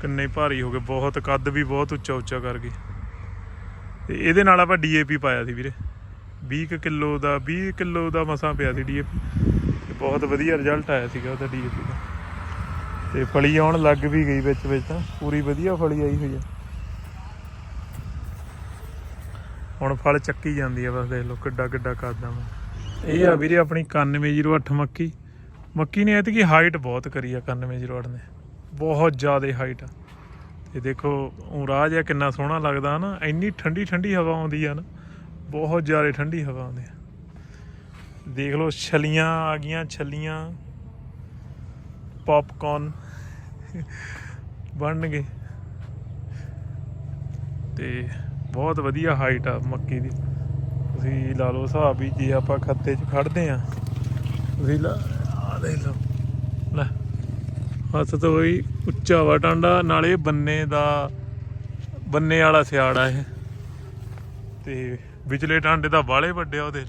ਕਿੰਨੇ ਭਾਰੀ ਹੋ ਗਏ, ਬਹੁਤ, ਕੱਦ ਵੀ ਬਹੁਤ ਉੱਚਾ ਉੱਚਾ ਕਰ ਗਈ ਤੇ ਇਹਦੇ ਨਾਲ ਆਪਾਂ ਡੀਏਪੀ ਪਾਇਆ ਸੀ ਵੀਰੇ। 20 ਕਿਲੋ ਦਾ 20 ਕਿਲੋ ਦਾ ਮਸਾਂ ਪਿਆ ਸੀ ਡੀਏਪੀ ਤੇ ਬਹੁਤ ਵਧੀਆ ਰਿਜ਼ਲਟ ਆਇਆ ਸੀਗਾ ਉਹਦਾ ਡੀਏਪੀ ਦਾ। ਤੇ ਫਲੀ ਆਉਣ ਲੱਗ ਵੀ ਗਈ ਵਿੱਚ ਵਿੱਚ। ਤਾਂ ਪੂਰੀ ਵਧੀਆ ਫਲੀ ਆਈ ਹੋਈ ਆ। ਹੁਣ ਫਲ ਚੱਕੀ ਜਾਂਦੀ ਆ, ਬਸ ਦੇਖ ਲਓ ਕਿੱਡਾ ਕਿੱਡਾ ਕਰਦਾ ਮੈਂ। ਇਹ ਆ ਵੀਰੇ ਆਪਣੀ 9108 ਮੱਕੀ। ਮੱਕੀ ਨੇ ਐਤਕੀ ਹਾਈਟ ਬਹੁਤ ਕਰੀ ਆ 9108 ਨੇ। ਬਹੁਤ ਜ਼ਿਆਦਾ ਹਾਈਟ ਆ। ਤੇ ਦੇਖੋ, ਉਹ ਰਾਹ ਜਿਹਾ ਕਿੰਨਾ ਸੋਹਣਾ ਲੱਗਦਾ ਨਾ ਇੰਨੀ ਠੰਡੀ ਠੰਡੀ ਹਵਾ ਆਉਂਦੀ ਆ ਨਾ। ਬਹੁਤ ਜ਼ਿਆਦਾ ਠੰਡੀ ਹਵਾ ਆਉਂਦੀ ਆ। ਦੇਖ ਲਓ, ਛਲੀਆਂ ਆ ਗਈਆਂ, ਛਲੀਆਂ। ਪੌਪਕਾਰਨ ਬਣਨਗੇ। ਤੇ ਬਹੁਤ ਵਧੀਆ ਹਾਈਟ ਆ ਮੱਕੀ ਦੀ। ਤੁਸੀਂ ਲਾ ਲਓ ਹਿਸਾਬ ਵੀ, ਜੇ ਆਪਾਂ ਖੱਤੇ 'ਚ ਖੜਦੇ ਆ। ਤੁਸੀਂ ਲਾ ਆ ਦੇਖ ਲਓ। ਲੈ, ਹੱਥ ਤੋਂ ਵੀ ਉੱਚਾ ਵਾ ਟਾਂਡਾ, ਨਾਲੇ ਬੰਨੇ ਦਾ, ਬੰਨੇ ਵਾਲਾ ਸਿਆੜਾ ਇਹ। ਤੇ ਵਿਚਲੇ ਟਾਂਡੇ ਦਾ ਬਾਲੇ ਵੱਡੇ ਆ ਉਹਦੇ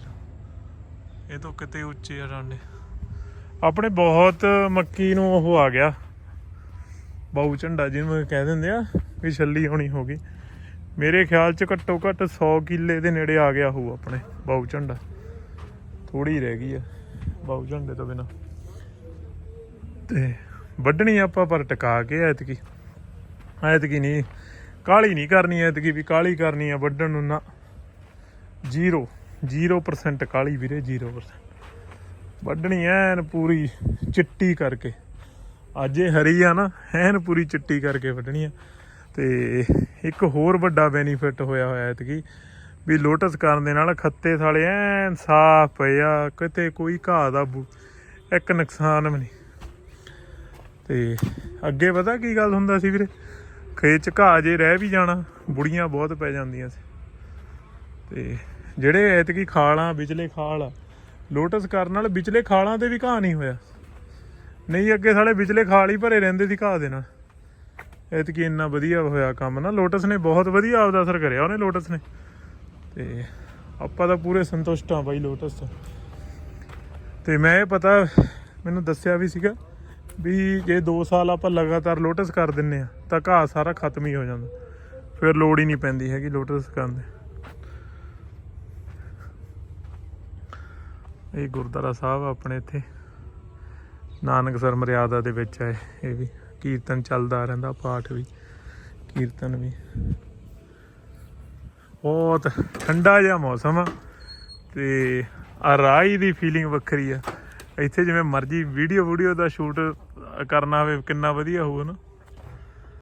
ਇਹ ਤੋਂ ਕਿਤੇ ਉੱਚੇ ਆ ਟਾਂਡੇ ਆਪਣੇ ਬਹੁਤ ਮੱਕੀ ਨੂੰ ਉਹ ਆ ਗਿਆ। ਬਾਉ ਝੰਡਾ ਜਿਹਨੂੰ ਕਹਿ ਦਿੰਦੇ ਆ ਵੀ ਛੱਲੀ ਹੋਣੀ ਹੋ ਗਈ। ਮੇਰੇ ਖਿਆਲ ਚ ਘੱਟੋ ਘੱਟ 100 ਕਿੱਲੇ ਦੇ ਨੇੜੇ ਆ ਗਿਆ ਹੋਊ ਆਪਣੇ ਬਾਉ ਝੰਡਾ। ਥੋੜੀ ਰਹਿ ਗਈ ਆ ਬਾਉ ਝੰਡੇ ਤੋਂ ਬਿਨਾ। ਤੇ ਵੱਢਣੀ ਆਪਾਂ ਪਰ ਟਿਕਾ ਕੇ ਐਤਕੀ। ਐਤਕੀ ਨਹੀਂ ਕਾਲੀ ਨਹੀਂ ਕਰਨੀ ਐਤਕੀ ਵੀ ਕਾਲੀ ਕਰਨੀ ਆ ਵੱਢਣ ਨੂੰ ਨਾ। ਜ਼ੀਰੋ। 0% ਕਾਲੀ ਵੀਰੇ 0% ਵੱਢਣੀ ਐਨ ਪੂਰੀ ਚਿੱਟੀ ਕਰਕੇ। ਅੱਜ ਇਹ ਹਰੀ ਆ ਨਾ, ਐਨ ਪੂਰੀ ਚਿੱਟੀ ਕਰਕੇ ਵੱਢਣੀ ਆ। ਤੇ ਇੱਕ ਹੋਰ ਵੱਡਾ ਬੈਨੀਫਿਟ ਹੋਇਆ ਹੋਇਆ ਐਤਕੀ, ਵੀ ਲੋਟਸ ਕਰਨ ਦੇ ਨਾਲ ਖੱਤੇ ਸਾਲੇ ਐਨ ਸਾਫ਼ ਪਏ ਆ, ਕਿਤੇ ਕੋਈ ਘਾਹ ਦਾ ਬੂ- ਇੱਕ ਨੁਕਸਾਨ ਵੀ ਨਹੀਂ। ਤੇ ਅੱਗੇ ਪਤਾ ਕੀ ਗੱਲ ਹੁੰਦਾ ਸੀ ਵੀਰੇ? ਖੇਤ ਚ ਘਾਹ ਜੇ ਰਹਿ ਵੀ ਜਾਣਾ, ਬੁੜੀਆਂ ਬਹੁਤ ਪੈ ਜਾਂਦੀਆਂ ਸੀ। ਤੇ ਜਿਹੜੇ ਐਤਕੀ ਖਾਲਾਂ ਵਿਚਲੇ ਖਾਲ ਲੋਟਸ ਕਰਨ ਨਾਲ ਵਿਚਲੇ ਖਾਲਾਂ ਤੇ ਵੀ ਘਾਹ ਨਹੀਂ ਹੋਇਆ। ਨਹੀਂ, ਅੱਗੇ ਸਾਲੇ ਵਿਚਲੇ ਖਾਲ ਹੀ ਭਰੇ ਰਹਿੰਦੇ ਸੀ ਘਾਹ ਦੇ ਨਾਲ। ਐਤਕੀ ਇੰਨਾ ਵਧੀਆ ਹੋਇਆ ਕੰਮ ਨਾ, ਲੋਟਸ ਨੇ ਬਹੁਤ ਵਧੀਆ ਆਪਦਾ ਅਸਰ ਕਰਿਆ ਉਹਨੇ, ਲੋਟਸ ਨੇ। ਤੇ ਆਪਾਂ ਤਾਂ ਪੂਰੇ ਸੰਤੁਸ਼ਟ ਆ ਬਾਈ ਲੋਟਸ ਤੋਂ। ਤੇ ਮੈਂ ਇਹ ਪਤਾ, ਮੈਨੂੰ ਦੱਸਿਆ ਵੀ ਸੀਗਾ ਵੀ ਜੇ 2 ਸਾਲ ਆਪਾਂ ਲਗਾਤਾਰ ਲੋਟਸ ਕਰ ਦਿੰਨੇ ਆ, ਤਾਂ ਘਾਹ ਸਾਰਾ ਖਤਮ ਹੀ ਹੋ ਜਾਂਦਾ। ਫਿਰ ਲੋੜ ਹੀ ਨਹੀਂ ਪੈਂਦੀ ਹੈਗੀ ਲੋਟਸ ਕਰਨ ਦੀ। ਇਹ ਗੁਰਦੁਆਰਾ ਸਾਹਿਬ ਆਪਣੇ ਇੱਥੇ। ਨਾਨਕਸਰ ਮਰਿਆਦਾ ਦੇ ਵਿੱਚ ਹੈ ਇਹ ਵੀ। ਕੀਰਤਨ ਚੱਲਦਾ ਰਹਿੰਦਾ, ਪਾਠ ਵੀ, ਕੀਰਤਨ ਵੀ। ਬਹੁਤ ਠੰਡਾ ਜਿਹਾ ਮੌਸਮ ਆ ਤੇ ਆ ਦੀ ਫੀਲਿੰਗ ਵੱਖਰੀ ਆ। ਇੱਥੇ ਜਿਵੇਂ ਮਰਜ਼ੀ ਵੀਡੀਓ ਵੀਡੀਓ ਦਾ ਸ਼ੂਟ ਕਰਨਾ ਹੋਵੇ, ਕਿੰਨਾ ਵਧੀਆ ਹੋਊਗਾ ਨਾ